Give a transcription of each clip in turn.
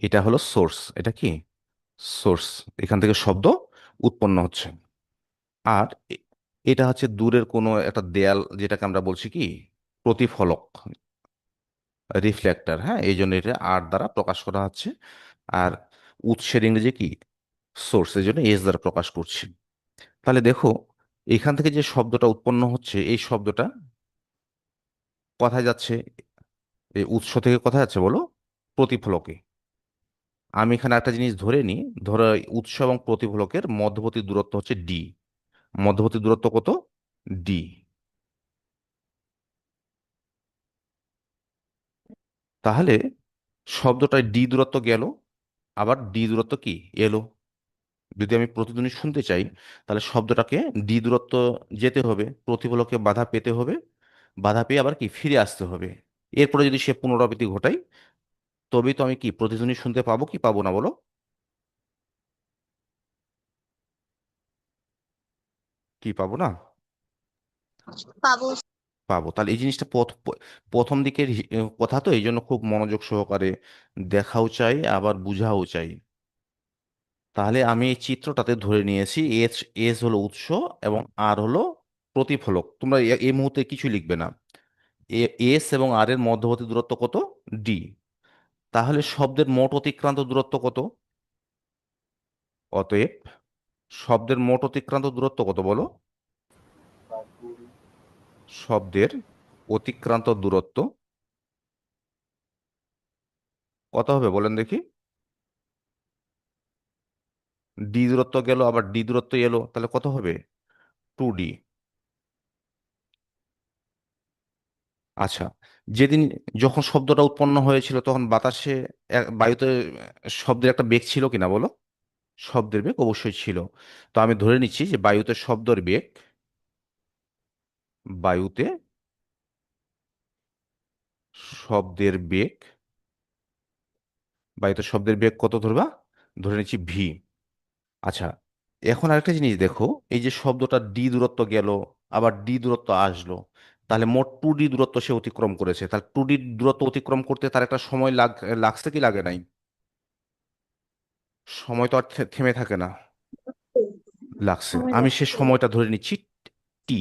এটা হলো সোর্স এটা কি? সোর্স এখান থেকে শব্দ উৎপন্ন হচ্ছে। আর এটা হচ্ছে দূরের কোনো একটা দেয়াল যেটাকে আমরা বলছি কি? প্রতিফলক রিফ্লেক্টর হ্যাঁ? এই জন্য এটা আর দ্বারা প্রকাশ করা হচ্ছে। আর উৎসের ইংরেজি কি? সোর্স এই জন্য এস দ্বারা প্রকাশ করছি। তাহলে দেখো, এখান থেকে যে শব্দটা উৎপন্ন হচ্ছে, এই শব্দটা কোথায় যাচ্ছে? এই উৎস থেকে কোথায় যাচ্ছে বলো? প্রতিফলকে। আমি এখানে একটা জিনিস ধরে নিই। ধরো উৎস এবং প্রতিফলকের মধ্যবর্তী দূরত্ব হচ্ছে ডি মধ্যবর্তী দূরত্ব কত? ডি তাহলে শব্দটায় ডি দূরত্ব গেল, আবার ডি দূরত্ব কি? এলো। যদি আমি প্রতিধ্বনি শুনতে চাই, তাহলে শব্দটাকে ডি দূরত্ব যেতে হবে, প্রতিফলকে বাধা পেতে হবে। বাধা পেয়ে আবার কি? ফিরে আসতে হবে। এরপরে যদি সে পুনরাবৃত্তি ঘটাই তবেই তো আমি কি প্রতিধ্বনি শুনতে পাবো কি পাবো না বলো? কি পাবো না? পাবো। পাবো। তাহলে এই জিনিসটা প্রথম দিকের কথা তো এই জন্য খুব মনোযোগ সহকারে দেখাও চাই আবার বুঝাও চাই। তাহলে আমি এই চিত্রটাতে ধরে নিয়েছি এস এস হলো উৎস এবং আর হলো প্রতিফলক। তোমরা এই মুহূর্তে কিছু লিখবে না। এস এবং আর এর মধ্যবর্তী দূরত্ব কত? ডি। তাহলে শব্দের মোট অতিক্রান্ত দূরত্ব কত? অতএব শব্দের মোট অতিক্রান্ত দূরত্ব কত বলো? শব্দের অতিক্রান্ত দূরত্ব কত হবে বলেন দেখি। ডি দূরত্ব গেল, আবার ডি দূরত্ব এলো, তাহলে কত হবে? টু ডি আচ্ছা যেদিন যখন শব্দটা উৎপন্ন হয়েছিল তখন বাতাসে এক- বায়ুতে শব্দের একটা বেগ ছিল কিনা বলো? শব্দের বেগ অবশ্যই ছিল। তো আমি ধরে নিচ্ছি যে বায়ুতে শব্দের বেগ বায়ুতে শব্দের বেগ বায়ুতে শব্দের বেগ কত ধরবা? ধরে নিচ্ছি ভি আচ্ছা এখন আরেকটা জিনিস দেখো, এই যে শব্দটা ডি দূরত্ব গেল, আবার ডি দূরত্ব আসলো। তাহলে মোট টু ডি দূরত্ব সে অতিক্রম করেছে। তাহলে টু ডি দূরত্ব অতিক্রম করতে তার একটা সময় লাগ লাগছে কি লাগে নাই? সময় তো আর থেমে থাকে না। লাগছে। আমি সে সময়টা ধরে নিচ্ছি টি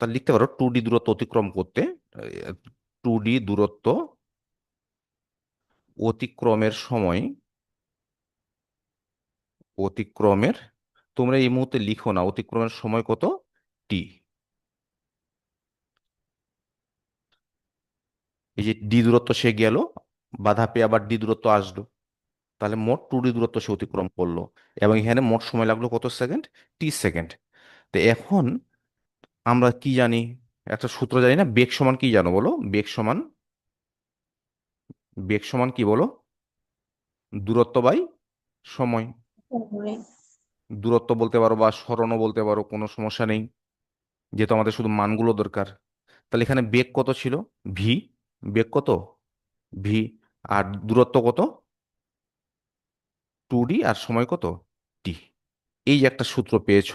তা লিখতে পারো টু ডি দূরত্ব অতিক্রম করতে টু ডি দূরত্ব অতিক্রমের সময় অতিক্রমের, তোমরা এই মুহূর্তে লিখো না, অতিক্রমের সময় কত? টি। এই যে ডি দূরত্ব সে গেল, বাধা পেয়ে আবার ডি দূরত্ব আসলো। তাহলে মোট টু ডি দূরত্ব সে অতিক্রম করল। এবং এখানে মোট সময় লাগল কত সেকেন্ড? টি সেকেন্ড। তো এখন আমরা কি জানি? একটা সূত্র জানি না, বেগ সমান কি জানো বলো? বেগ সমান বেগ সমান কি বলো? দূরত্ব বাই সময়। দূরত্ব বলতে পারো বা সরণও বলতে পারো, কোনো সমস্যা নেই। যেহেতু আমাদের শুধু মানগুলো দরকার। তাহলে এখানে বেগ কত ছিল? ভি বেগ কত? ভি আর দূরত্ব কত? টু ডি আর সময় কত? টি এই যে একটা সূত্র পেয়েছ